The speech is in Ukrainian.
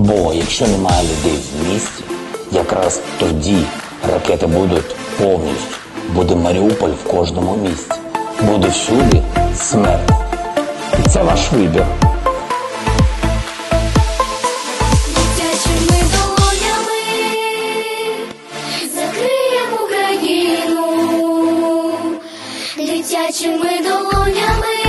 Бо якщо немає людей в місті, якраз тоді ракети будуть повністю. Буде Маріуполь в кожному місті. Буде всюди смерть. І це ваш вибір. Закриємо Україну, Дитячими долонями.